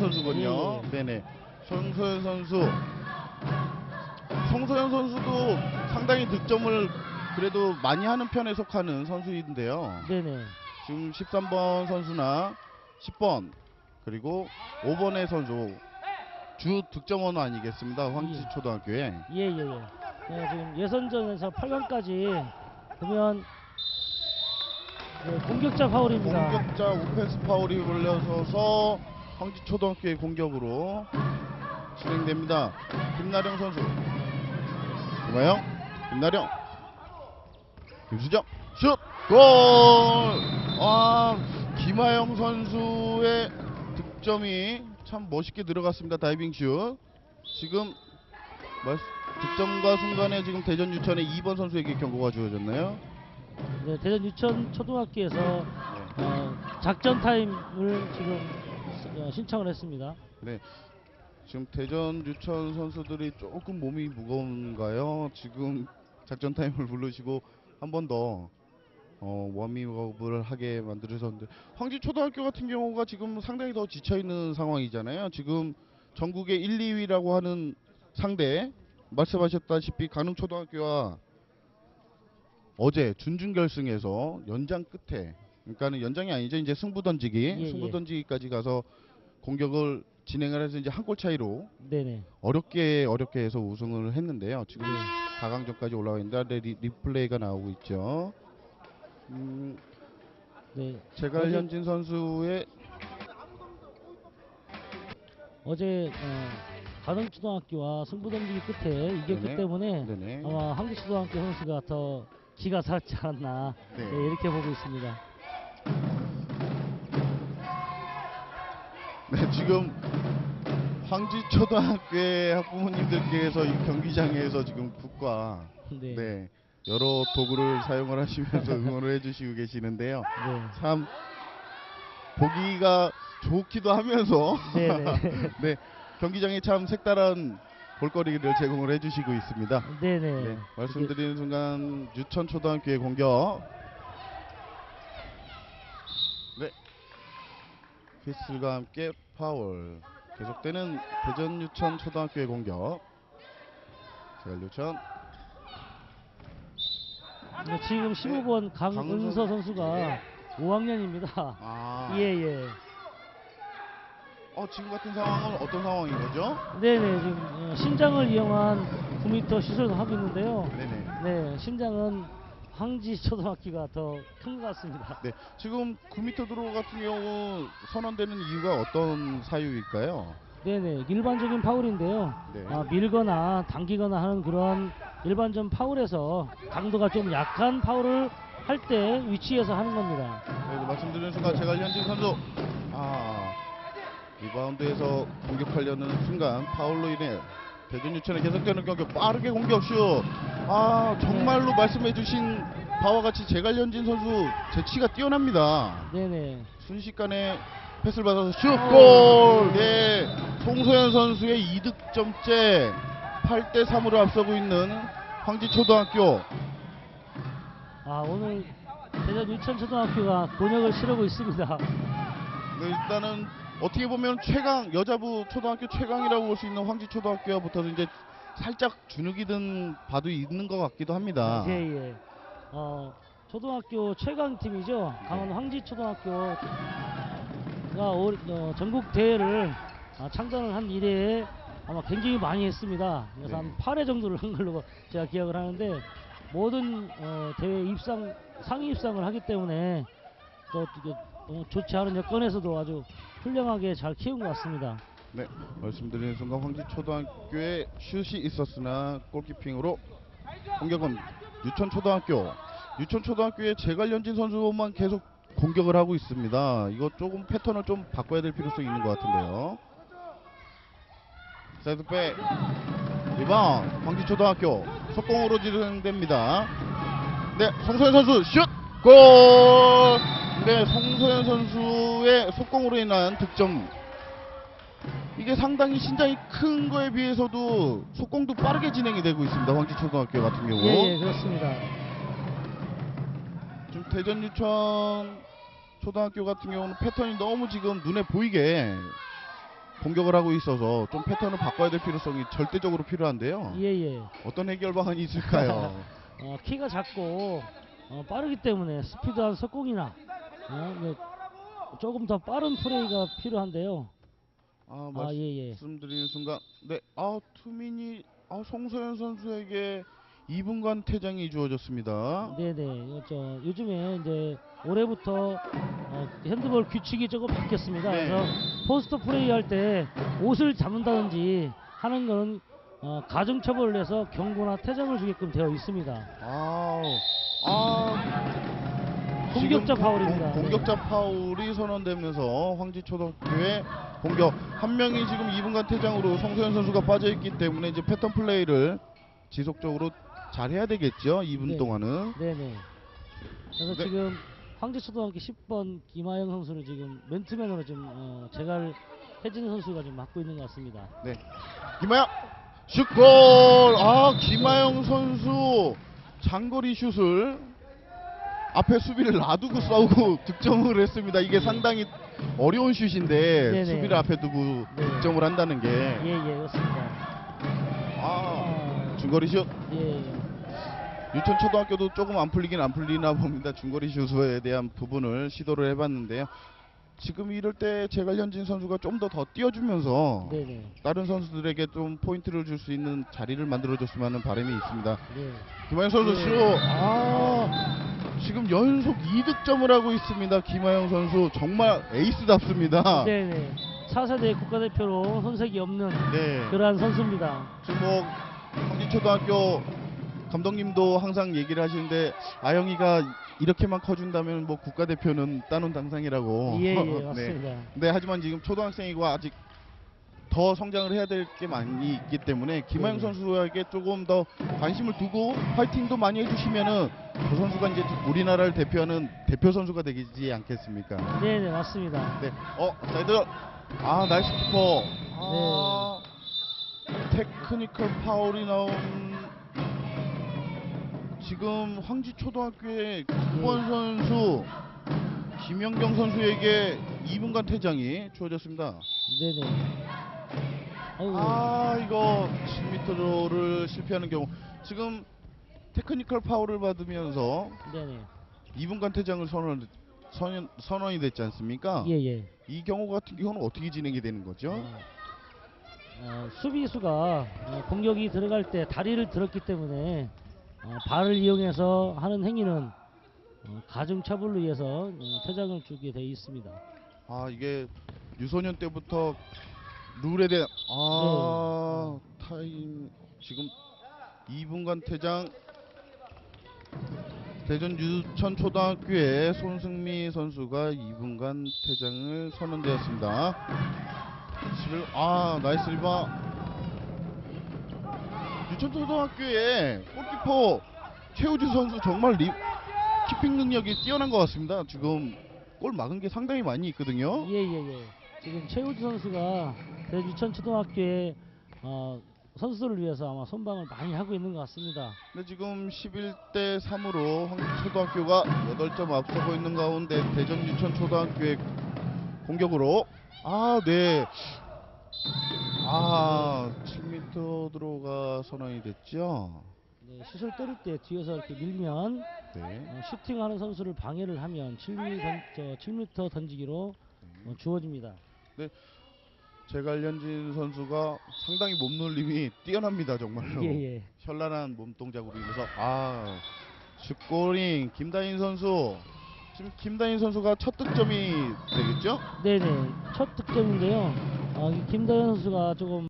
선수군요. 예, 예. 네네. 송소연 선수. 송소연 선수도 상당히 득점을 그래도 많이 하는 편에 속하는 선수인데요. 네네. 지금 13번 선수나 10번 그리고 5번의 선수 주 득점원 아니겠습니다. 황지 예. 초등학교에. 예예 예. 네, 지금 예선전에서 8강까지 보면 네, 공격자 파울입니다. 공격자 오펜스 파울이 걸려서서 황지 초등학교의 공격으로 진행됩니다. 김나령 선수. 김하영, 김나령, 김수정, 슛, 골! 아, 김하영 선수의 득점이 참 멋있게 들어갔습니다. 다이빙 슛. 지금 말- 득점과 순간에 지금 대전 유천의 2번 선수에게 경고가 주어졌나요? 네, 대전 유천 초등학교에서 네. 어, 작전 타임을 지금 어, 신청을 했습니다. 네. 지금 대전 유천 선수들이 조금 몸이 무거운가요? 지금 작전 타임을 부르시고 한 번 더 어, 워밍업을 하게 만들으셨는데 황지 초등학교 같은 경우가 지금 상당히 더 지쳐 있는 상황이잖아요. 지금 전국의 1, 2위라고 하는 상대 말씀하셨다시피 간흥 초등학교와 어제 준준 결승에서 연장 끝에 그러니까는 연장이 아니죠. 이제 승부 던지기, 예, 승부 예. 던지기까지 가서 공격을 진행을 해서 이제 한 골 차이로 네네. 어렵게 어렵게 해서 우승을 했는데요. 지금 4강전까지 올라가 있는데 리, 리플레이가 나오고 있죠. 음, 네. 제갈현진 선수의 어제 어, 가능초등학교와 승부 던지기 끝에 이겼기 네네. 때문에 네네. 아마 한국초등학교 선수가 더 기가 살지 않았나 네. 네, 이렇게 보고 있습니다. 지금 황지초등학교의 학부모님들께서 이 경기장에서 지금 국과 네. 네, 여러 도구를 사용을 하시면서 응원을 해주시고 계시는데요. 네. 참 보기가 좋기도 하면서 네네. 네, 경기장에 참 색다른 볼거리를 제공을 해주시고 있습니다. 네네. 네, 말씀드리는 순간 유천 초등학교의 공격. 네, 휘슬과 함께 파울. 계속되는 대전 유천 초등학교의 공격. 제갈 유천. 네, 지금 15번 강은서 선수가 5학년입니다. 아, 예 예. 어 지금 같은 상황은 어떤 상황인 거죠? 네네 지금 어, 신장을 이용한 9m 시술을 하고 있는데요. 네네. 네 신장은 황지 초등학교가 더 큰 것 같습니다. 네, 지금 9m 도로 같은 경우 선언되는 이유가 어떤 사유일까요? 네네 일반적인 파울인데요. 네. 아, 밀거나 당기거나 하는 그런 일반적 파울에서 강도가 좀 약한 파울을 할 때 위치에서 하는 겁니다. 네, 말씀드리는 순간 제가 현진 선수 아 리바운드에서 공격하려는 순간 파울로 인해 대전 유천에 계속되는 공격 빠르게 공격 슛 아 정말로 말씀해주신 바와 같이 제갈현진 선수 재치가 뛰어납니다. 네네. 순식간에 패스를 받아서 슛 골! 네 송소연 선수의 2득점째 8대 3으로 앞서고 있는 황지초등학교. 아 오늘 대전 유천초등학교가 곤욕을 치르고 있습니다. 네, 일단은 어떻게 보면 최강 여자부 초등학교 최강이라고 볼 수 있는 황지 초등학교와 붙어서 이제 살짝 주눅이 든 바도 있는 것 같기도 합니다. 예 예. 어 초등학교 최강 팀이죠. 강원 황지 초등학교가 올- 어, 전국 대회를 아, 창단을 한 이래에 아마 굉장히 많이 했습니다. 그래서 네. 한 8회 정도를 한 걸로 제가 기억을 하는데 모든 어, 대회 입상 상위 입상을 하기 때문에 또 이게 어, 좋지 않은 여건에서도 아주 훌륭하게 잘 키운 것 같습니다. 네, 말씀드리는 순간 황지 초등학교에 슛이 있었으나 골키핑으로 공격은 유천 초등학교. 유천 초등학교의 제갈연진 선수만 계속 공격을 하고 있습니다. 이거 조금 패턴을 좀 바꿔야 될 필요성이 있는 것 같은데요. 사이드백 리바운 황지 초등학교 속공으로 진행됩니다. 네, 송소연 선수 슛! 골! 네, 송소연 선수의 속공으로 인한 득점. 이게 상당히 신장이 큰 거에 비해서도 속공도 빠르게 진행이 되고 있습니다. 황지 초등학교 같은 경우. 예 예 그렇습니다. 지금 대전 유천 초등학교 같은 경우는 패턴이 너무 지금 눈에 보이게 공격을 하고 있어서 좀 패턴을 바꿔야 될 필요성이 절대적으로 필요한데요. 예 예. 어떤 해결 방안이 있을까요? 어, 키가 작고 어, 빠르기 때문에 스피드한 속공이나 어, 뭐 조금 더 빠른 플레이가 필요한데요. 아, 아 예 예. 말씀드리는 순간, 네, 아 투민이 아, 송서현 선수에게 2분간 퇴장이 주어졌습니다. 네네. 어, 저 요즘에 이제 올해부터 어, 핸드볼 규칙이 조금 바뀌었습니다. 네. 그래서 포스트 플레이 할 때 옷을 잡는다든지 하는 건 어, 가중 처벌을 해서 경고나 퇴장을 주게끔 되어 있습니다. 아우, 아, 공격자 파울입니다. 공, 공격자 파울이 선언되면서 황지초등학교의 공격 한 명이 지금 2분간 퇴장으로 송서현 선수가 빠져 있기 때문에 이제 패턴 플레이를 지속적으로 잘 해야 되겠죠. 2분 네. 동안은. 네네. 그래서 네. 지금 황제초등학교 10번 김하영 선수를 지금 맨투맨으로 지금 어, 제갈 혜진 선수가 지금 맡고 있는 것 같습니다. 네. 김하영 슛골. 아 김하영 선수 장거리 슛을 앞에 수비를 놔두고 싸우고 득점을 했습니다. 이게 상당히 어려운 슛인데 네네. 수비를 앞에 두고 네. 득점을 한다는 게 예 예 그렇습니다. 아, 아, 중거리 슛 예. 유천 초등학교도 조금 안 풀리긴 안 풀리나 봅니다. 중거리 슛에 대한 부분을 시도를 해봤는데요. 지금 이럴 때 제갈현진 선수가 좀 더 더 뛰어주면서 네네. 다른 선수들에게 좀 포인트를 줄 수 있는 자리를 만들어줬으면 하는 바람이 있습니다. 네. 김하영 선수 네. 슛! 아, 지금 연속 2득점을 하고 있습니다. 김하영 선수 정말 에이스답습니다. 네네. 4세대 국가대표로 손색이 없는 네. 그러한 선수입니다. 지금 뭐 황진초등학교 감독님도 항상 얘기를 하시는데 아영이가 이렇게만 커준다면 뭐 국가대표는 따놓은 당상이라고. 예예 네. 맞습니다. 네, 하지만 지금 초등학생이고 아직 더 성장을 해야 될 게 많이 있기 때문에 김하영 네네. 선수에게 조금 더 관심을 두고 파이팅도 많이 해주시면은 저 선수가 이제 우리나라를 대표하는 대표 선수가 되지 않겠습니까? 네네 맞습니다. 네, 어 사이드 아 나이스 키퍼. 아, 테크니컬 파울이 나온 지금 황지 초등학교의 국번 선수 김영경 선수에게 2분간 퇴장이 주어졌습니다. 네네. 아 이거 10m를 실패하는 경우 지금 테크니컬 파울을 받으면서 네네. 2분간 퇴장을 선언, 선언, 선언이 됐지 않습니까? 예예. 이 경우 같은 경우는 어떻게 진행이 되는 거죠? 어, 어, 수비수가 어, 공격이 들어갈 때 다리를 들었기 때문에 어, 발을 이용해서 하는 행위는 어, 가중 처벌로 의해서 어, 퇴장을 주게 돼 있습니다. 아 이게 유소년 때부터 룰에 대한 아 타임 지금 2분간 퇴장 대전 유천 초등학교의 손승미 선수가 2분간 퇴장을 선언되었습니다. 11, 아 나이스 리바 유천 초등학교의 골키퍼 최우주 선수 정말 리, 키핑 능력이 뛰어난 것 같습니다. 지금 골 막은 게 상당히 많이 있거든요. 예 예 예. 지금 최우주 선수가 대전 유천 초등학교의 어, 선수들을 위해서 아마 선방을 많이 하고 있는 것 같습니다. 근데 지금 11대 3으로 황초등학교가 8점 앞서고 있는 가운데 대전 유천 초등학교의 공격으로 아, 네. 아, 7m 들어가 선언이 됐죠. 네, 슛을 때릴 때 뒤에서 이렇게 밀면 네. 어, 슈팅하는 선수를 방해를 하면 7m, 던, 저 7m 던지기로 어, 주어집니다. 제갈련진 선수가 상당히 몸놀림이 뛰어납니다, 정말로. 예 예. 현란한 몸 동작으로 인해서 아, 슛골링 김다인 선수. 지금 김다인 선수가 첫 득점이 되겠죠? 네네. 첫 득점인데요. 어, 이 김다현 선수가 조금